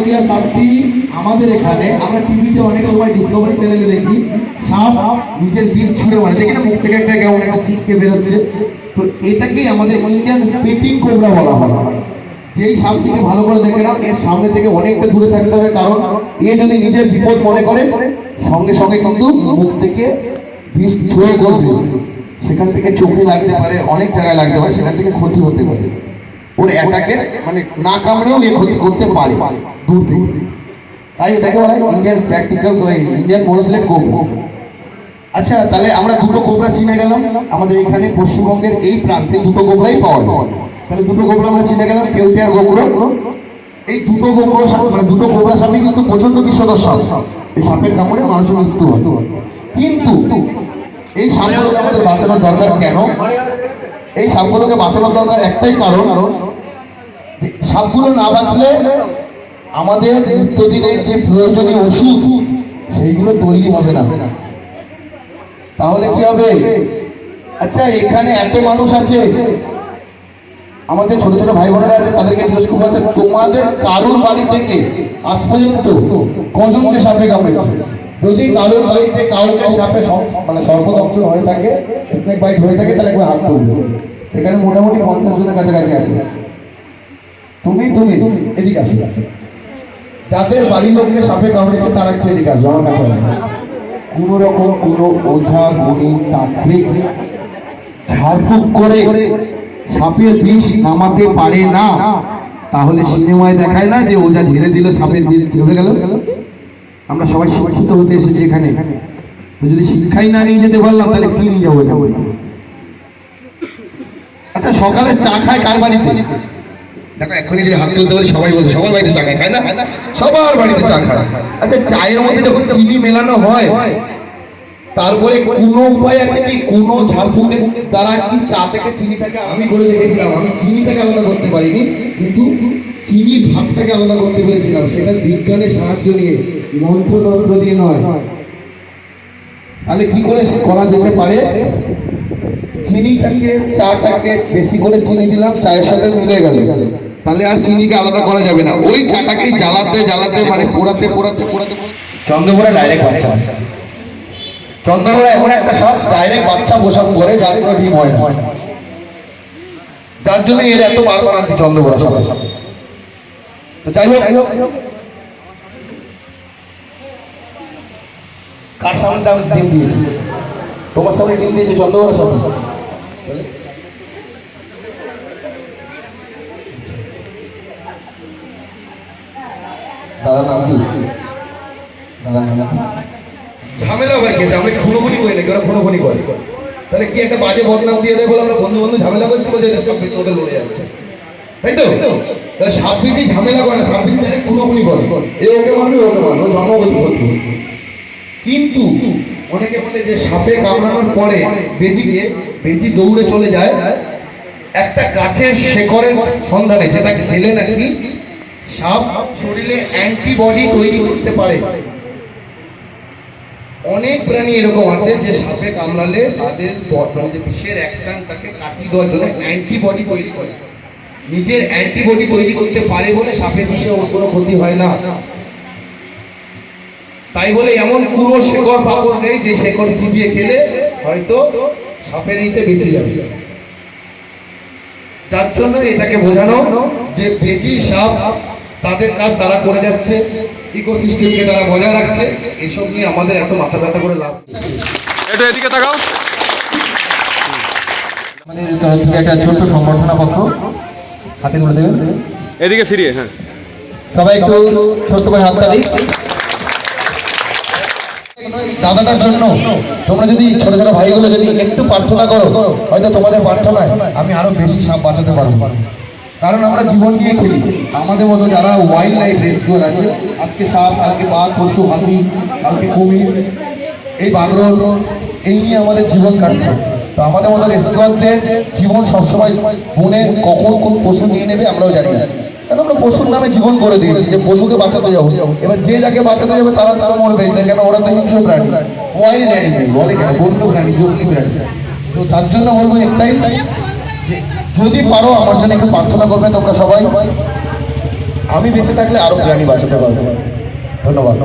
কালকিয়া সাপটি আমাদের এখানে, আমরা টিভিতে অনেক সময় ডিসকভারি চ্যানেলে দেখি, সাপ নিজের বিষ ছুঁড়ে মারে। দেখি না, মুখ থেকে একটা কেমন একটা ছিটকে বেরোচ্ছে। তো এটাকেই আমাদের ইন্ডিয়ান স্পিপিং কোবরা বলা হয়। যেই সাপটিকে ভালো করে দেখে নাও, এর সামনে থেকে অনেকটা দূরে থাকতে হবে, কারণ এ যদি নিজের বিপদ মনে করে, সঙ্গে সঙ্গে কিন্তু মুখ থেকে বিষ ছুঁড়ে করবে। সেখান থেকে চোখে লাগতে পারে, অনেক জায়গায় লাগতে পারে, সেখান থেকে ক্ষতি হতে পারে। ওর অ্যাটাকে মানে না কামড়েও এ ক্ষতি করতে পারে। দূর থেকে। তাই এটাকে বলা Indian practical Indian monocellate cobra. আচ্ছা তাহলে আমরা দুটো কোবরা চিনে গেলাম। আমাদের এখানে পশ্চিমবঙ্গের এই প্রান্তে দুটো কোবরাই পাওয়া যায়। তাহলে দুটো কোবরা আমরা চিনে গেলাম, কেউটিয়ার গোবরা এই দুটো গোবরা সাপ মানে দুটো কোবরা সাপই কিন্তু প্রচণ্ড বিষধর সাপ এই সাপের কামড়ে মানুষের মৃত্যু হয়। কিন্তু এই সাপগুলোকে আমাদের বাঁচানোর দরকার কেন? এই সাপগুলোকে বাঁচানোর দরকার একটাই কারণ সাপগুলো না বাঁচলে আমাদের নিত্যদিনের যে প্রয়োজনীয় ওষুধ, সেইগুলো তৈরি হবে না। তাহলে কি হবে? আচ্ছা এখানে এত মানুষ আছে। আমাদের ছোট ছোট ভাই বোনেরা আছে, তাদেরকে জিজ্ঞেস করব আচ্ছা তোমাদের কারোর বাড়ি থেকে আজ পর্যন্ত কজনকে সাপে কামড়েছে? যদি কারোর বাড়িতে কাউকে সাপে মানে সর্বদংশন হয়ে থাকে স্নেক বাইট হয়ে থাকে, তাহলে একবার হাত তুলবে। এখানে মোটামুটি পঞ্চাশ জনের কাছাকাছি আছে। তুমি তুমি, এদিকে আসো। যাদের বাড়ির লোককে সাপে কামড়েছে, তারা একটু এদিকে আসবে আমার কাছে। কোনো রকম কোনো ওঝা গুণী তান্ত্রিক ঝাড়ফুঁক করে সাপের বিষ নামাতে পারে না, তাহলে সিনেমায় দেখায় না যে ওঝা ঝেড়ে দিল, সাপের বিষ ঝরে গেল। আমরা সবাই শিক্ষিত হতে এসেছি এখানে। তো যদি শিক্ষাই না নিয়ে যেতে পারলাম, তাহলে কি নিয়ে যাব যাব আচ্ছা সকালে চা খায় কার বাড়িতে? দেখো এখনই যদি হাত তুলতে বলি সবাই বলবে, সবার বাড়িতে চা খায় খায় না? সবার বাড়িতে চা খায়। আচ্ছা চায়ের মধ্যে যখন চিনি মেলানো হয়, তারপরে কোনো উপায় আছে কি? কোনো ঝাড়ফুঁকের দ্বারা কি চা থেকে চিনিটাকে আমি করে দেখেছিলাম আমি চিনিটাকে আলাদা করতে পারিনি, কিন্তু চিনি ভাবটাকে আলাদা করতে পেরেছিলাম। সেটা বিজ্ঞানের সাহায্য নিয়ে, মন্ত্রতন্ত্র দিয়ে নয়। তাহলে কি করে করা যেতে পারে? চিনিটাকে, চাটাকে বেশি করে চিনি দিলাম, চায়ের সাথে মিলে গেল। তাহলে আর চিনিকে আলাদা করা যাবে না। ওই চাটাকেই জ্বালাতে জ্বালাতে মানে পোড়াতে পোড়াতে পোড়াতে চন্দ্রপুরে ডাইরেক্ট বাচ্চা। চন্দ্রপুরে এমন একটা সাপ ডাইরেক্ট বাচ্চা বসাব করে, যার কোনো ডিম হয় না। যার জন্য এর এত আর কি চন্দ্রপুরা সাপ তো যাই হোক কার সামনে ডিম দিয়েছি? তোমার সামনে ডিম দিয়েছে চন্দ্রপুরা সাপ দাদার নাম কি? ঝামেলা হয়ে গেছে, আমরা খুনোখুনি করি নাকি? ওরা খুনোখুনি করে। তাহলে কি একটা বাজে বদনাম দিয়ে দেয় বলে আমরা? বন্ধু বন্ধু, ঝামেলা করছি বলে সব ওদের লড়ে যাচ্ছে। তাই তো? তাহলে বিজি ঝামেলা করে না বিজি তাহলে খুনোখুনি করে, এ ওকে মারবে, ও ওকে মারবে জন্মগত সত্যি কিন্তু অনেকে বলে যে সাপে কামড়ানোর পরে বেজিকে বেজি দৌড়ে চলে যায়। একটা গাছের শেকড়ের সন্ধানে যেটা খেলে নাকি সাপ শরীরে অ্যান্টিবডি তৈরি করতে পারে। অনেক প্রাণী এরকম আছে যে সাপে কামড়ালে তাদের মানে বিষের অ্যাকশন, তাকে কাটিয়ে দেওয়ার জন্য অ্যান্টিবডি তৈরি করে। নিজের অ্যান্টিবডি তৈরি করতে পারে বলে সাপের বিষে ওর কোনো ক্ষতি হয় না। তাই বলে এমন কোনো শেকড় পাকড় নেই যে শেকড় চিবিয়ে খেলে হয়তো সাপের নিতে বেঁচে যাবে। যার জন্য এটাকে বোঝানো যে বেজি সাপ তাদের কাজ তারা করে যাচ্ছে ইকোসিস্টেমকে তারা বজায় রাখছে এসব নিয়ে আমাদের এত মাথা ব্যথা করে লাভ নেই। একটু এদিকে তাকাও। আমাদের তরফ থেকে একটা ছোট্ট সংগঠনা পক্ষ? হাতে তুলে দেবেন? এদিকে ফিরিয়ে হ্যাঁ। সবাই একটু ছোট্ট করে হাতটা দিই দাদাটার জন্য তোমরা যদি ছোট ছোট ভাইগুলো যদি একটু প্রার্থনা করো, হয়তো তোমাদের প্রার্থনায় আমি আরও বেশি সাপ বাঁচাতে পারব। কারণ আমরা জীবন নিয়ে খেলি। আমাদের মতো যারা ওয়াইল্ড লাইফ রেস্কিউর আছে, আজকে সাপ, কালকে বাঘ, পশু, হাতি, কালকে কুমির, এই বাগরোল এই নিয়ে আমাদের জীবন কাটছে। তো আমাদের মতো রেস্কিউরদের জীবন সবসময় বনে কখন কোন পশু নিয়ে নেবে আমরাও জানি। না আমরা পশুর নামে জীবন করে দিয়েছি? যে পশুকে বাঁচাতে যাব। এবার যে যাকে বাঁচাতে যাবে, তারা তারা মরবে। কেন? ওরা তো হিংস্র প্রাণী। ওয়াইল্ড অ্যানিমেল বলে কেন? বন্য প্রাণী, জঙ্গলি প্রাণী। তো তার জন্য বলব একটাই, যে যদি পারো, আমার জন্য একটু প্রার্থনা করবে তোমরা সবাই। আমি বেঁচে থাকলে আরও প্রাণী বাঁচাতে পারব। ধন্যবাদ।